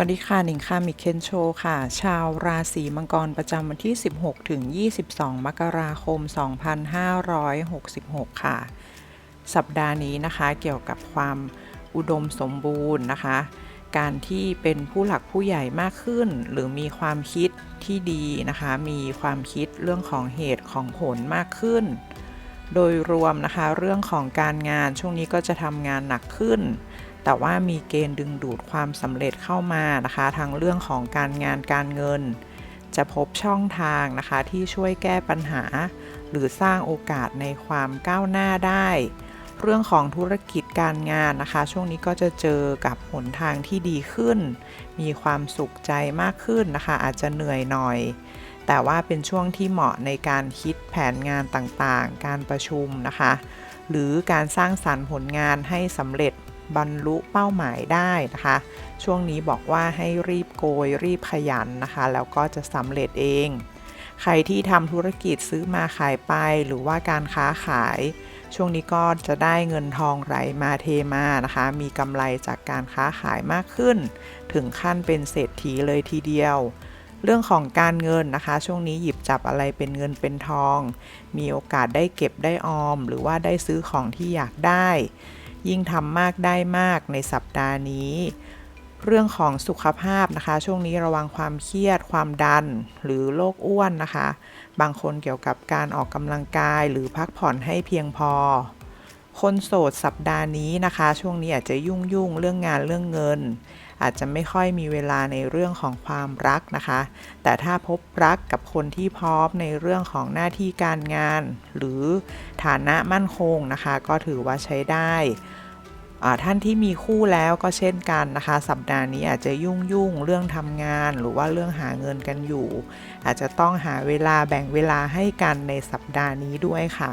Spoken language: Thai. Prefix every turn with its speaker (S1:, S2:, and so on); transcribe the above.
S1: วัสดีค่ะหนิงค่ะมิเคนโชค่ะ ชาวราศีมังกรประจำวันที่ 16 ถึง 22 มกราคม 2566 ค่ะ สัปดาห์นี้นะคะเกี่ยวกับความอุดมสมบูรณ์นะคะ การที่เป็นผู้หลักผู้ใหญ่มากขึ้น หรือมีความคิดที่ดีนะคะ มีความคิดเรื่องของเหตุของผลมากขึ้น โดยรวมนะคะเรื่องของการงานช่วงนี้ก็จะทำงานหนักขึ้น แต่ว่ามีเกณฑ์ดึงดูดความสำเร็จเข้ามานะคะทางเรื่องของการงานการเงิน จะพบช่องทางนะคะที่ช่วยแก้ปัญหา หรือสร้างโอกาสในความก้าวหน้าได้ เรื่องของธุรกิจการงานนะคะ ช่วงนี้ก็จะเจอกับหนทางที่ดีขึ้น มีความสุขใจมากขึ้นนะคะ อาจจะเหนื่อยหน่อย แต่ว่าเป็นช่วงที่เหมาะในการคิดแผนงานต่างๆ การประชุมนะคะ หรือการสร้างสรรค์ผลงานให้สำเร็จ บรรลุเป้าหมายได้นะคะ ช่วงนี้บอกว่าให้รีบโกยรีบขยันนะคะ แล้วก็จะสำเร็จเอง ใครที่ทำธุรกิจซื้อมาขายไปหรือว่าการค้าขาย ช่วงนี้ก็จะได้เงินทองไหลมาเทมานะคะ มีกำไรจากการค้าขายมากขึ้น ถึงขั้นเป็นเศรษฐีเลยทีเดียวเรื่องของการเงินนะคะ ช่วงนี้หยิบจับอะไรเป็นเงินเป็นทอง มีโอกาสได้เก็บได้ออม หรือว่าได้ซื้อของที่อยากได้ ยิ่งทำมากได้มากในสัปดาห์นี้ เรื่องของสุขภาพนะคะ ช่วงนี้ระวังความเครียด ความดัน หรือโรคอ้วนนะคะ บางคนเกี่ยวกับการออกกำลังกายหรือพักผ่อนให้เพียงพอ คนโสดสัปดาห์นี้นะคะ ช่วงนี้อาจจะยุ่งยุ่งเรื่องงานเรื่องเงิน อาจจะไม่ค่อยมีเวลาในเรื่องของความรักนะคะ แต่ถ้าพบรักกับคนที่พร้อมในเรื่องของหน้าที่การงาน หรือฐานะมั่นคงนะคะ ก็ถือว่าใช้ได้ท่านที่มีคู่แล้วก็เช่นกันนะคะ สัปดาห์นี้อาจจะยุ่งยุ่งเรื่องทำงานหรือว่าเรื่องหาเงินกันอยู่ อาจจะต้องหาเวลาแบ่งเวลาให้กันในสัปดาห์นี้ด้วยค่ะ